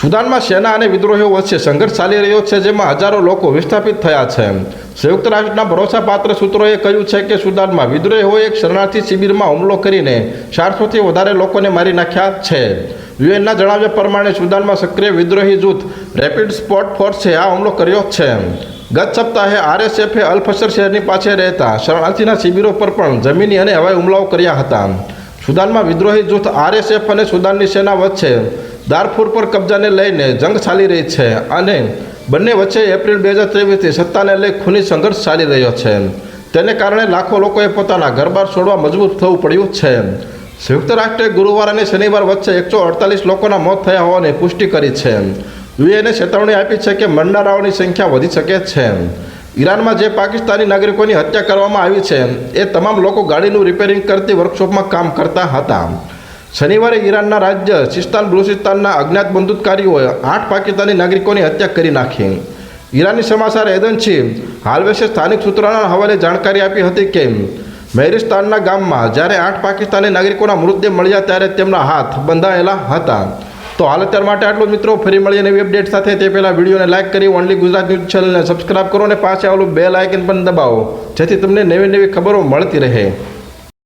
સુદાનમાં સેના અને વિદ્રોહીઓ વચ્ચે સંઘર્ષ ચાલી રહ્યો છે, જેમાં હજારો લોકો વિસ્થાપિત થયા છે. સંયુક્ત રાષ્ટ્રના ભરોસાપાત્ર સૂત્રોએ કહ્યું છે કે સુદાનમાં વિદ્રોહીઓએ એક શરણાર્થી શિબિરમાં હુમલો કરીને ચારસોથી વધારે લોકોને મારી નાખ્યા છે. યુએનના જણાવ્યા પ્રમાણે સુદાનમાં સક્રિય વિદ્રોહી જૂથ રેપિડ સ્પોટ ફોર્સે આ હુમલો કર્યો છે. ગત સપ્તાહે આરએસએફે અલફસર શહેરની પાસે રહેતા શરણાર્થીના શિબિરો પર પણ જમીની અને હવાઈ હુમલાઓ કર્યા હતા. સુદાનમાં વિદ્રોહી જૂથ આરએસએફ અને સુદાનની સેના વચ્ચે દારફુર પર કબજાને લઈને જંગ ચાલી રહી છે અને બંને વચ્ચે એપ્રિલ બે હજાર ત્રેવીસથી સત્તાને લઈ ખૂની સંઘર્ષ ચાલી રહ્યો છે. તેને કારણે લાખો લોકોએ પોતાના ઘરબાર છોડવા મજબૂર થવું પડ્યું છે. સંયુક્ત રાષ્ટ્રે ગુરુવાર અને શનિવાર વચ્ચે એકસો અડતાલીસ લોકોના મોત થયા હોવાની પુષ્ટિ કરી છે. યુએને ચેતવણી આપી છે કે મરનારાઓની સંખ્યા વધી શકે છે. ઈરાનમાં જે પાકિસ્તાની નાગરિકોની હત્યા કરવામાં આવી છે, એ તમામ લોકો ગાડીનું રિપેરિંગ કરતી વર્કશોપમાં કામ કરતા હતા. શનિવારે ઈરાનના રાજ્ય સિસ્તાન, બલુચિસ્તાનના અજ્ઞાત બંદૂકકારીઓએ આઠ પાકિસ્તાની નાગરિકોની હત્યા કરી નાખી. ઈરાની સમાચાર એજન્સી હાલવેસે સ્થાનિક સૂત્રોના હવાલે જાણકારી આપી હતી કે મેરિસ્તાનના ગામમાં જ્યારે આઠ પાકિસ્તાની નાગરિકોના મૃતદેહ મળ્યા ત્યારે તેમના હાથ બંધાયેલા હતા. તો હાલ અત્યાર માટે આટલું મિત્રો, ફરી મળીએ નવી અપડેટ સાથે. તે પહેલાં વિડીયોને લાઇક કરી ઓનલી ગુજરાત ન્યૂઝ ચેનલને સબસ્ક્રાઇબ કરો અને પાસે આવેલું બે લાઇકન પણ દબાવો, જેથી તમને નવી નવી ખબરો મળતી રહે.